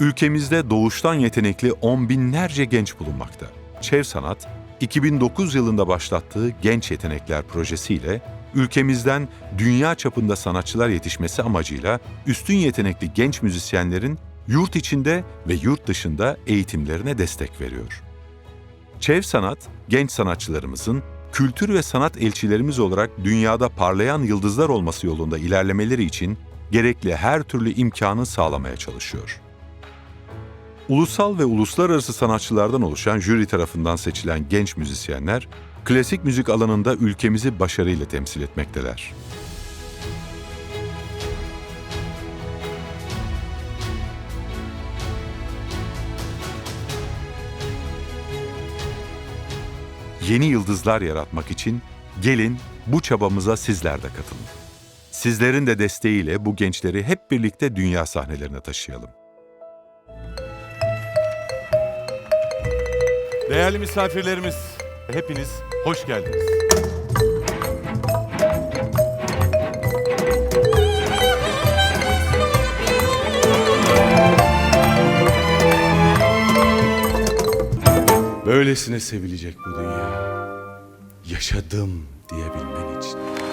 Ülkemizde doğuştan yetenekli on binlerce genç bulunmakta. Çev Sanat, 2009 yılında başlattığı Genç Yetenekler projesiyle ülkemizden dünya çapında sanatçılar yetişmesi amacıyla üstün yetenekli genç müzisyenlerin yurt içinde ve yurt dışında eğitimlerine destek veriyor. Çev Sanat, genç sanatçılarımızın kültür ve sanat elçilerimiz olarak dünyada parlayan yıldızlar olması yolunda ilerlemeleri için gerekli her türlü imkanı sağlamaya çalışıyor. Ulusal ve uluslararası sanatçılardan oluşan jüri tarafından seçilen genç müzisyenler, klasik müzik alanında ülkemizi başarıyla temsil etmekteler. Yeni yıldızlar yaratmak için gelin bu çabamıza sizler de katılın. Sizlerin de desteğiyle bu gençleri hep birlikte dünya sahnelerine taşıyalım. Değerli misafirlerimiz, hepiniz hoş geldiniz. Böylesine sevilecek bu dünya. Yaşadım diyebilmen için.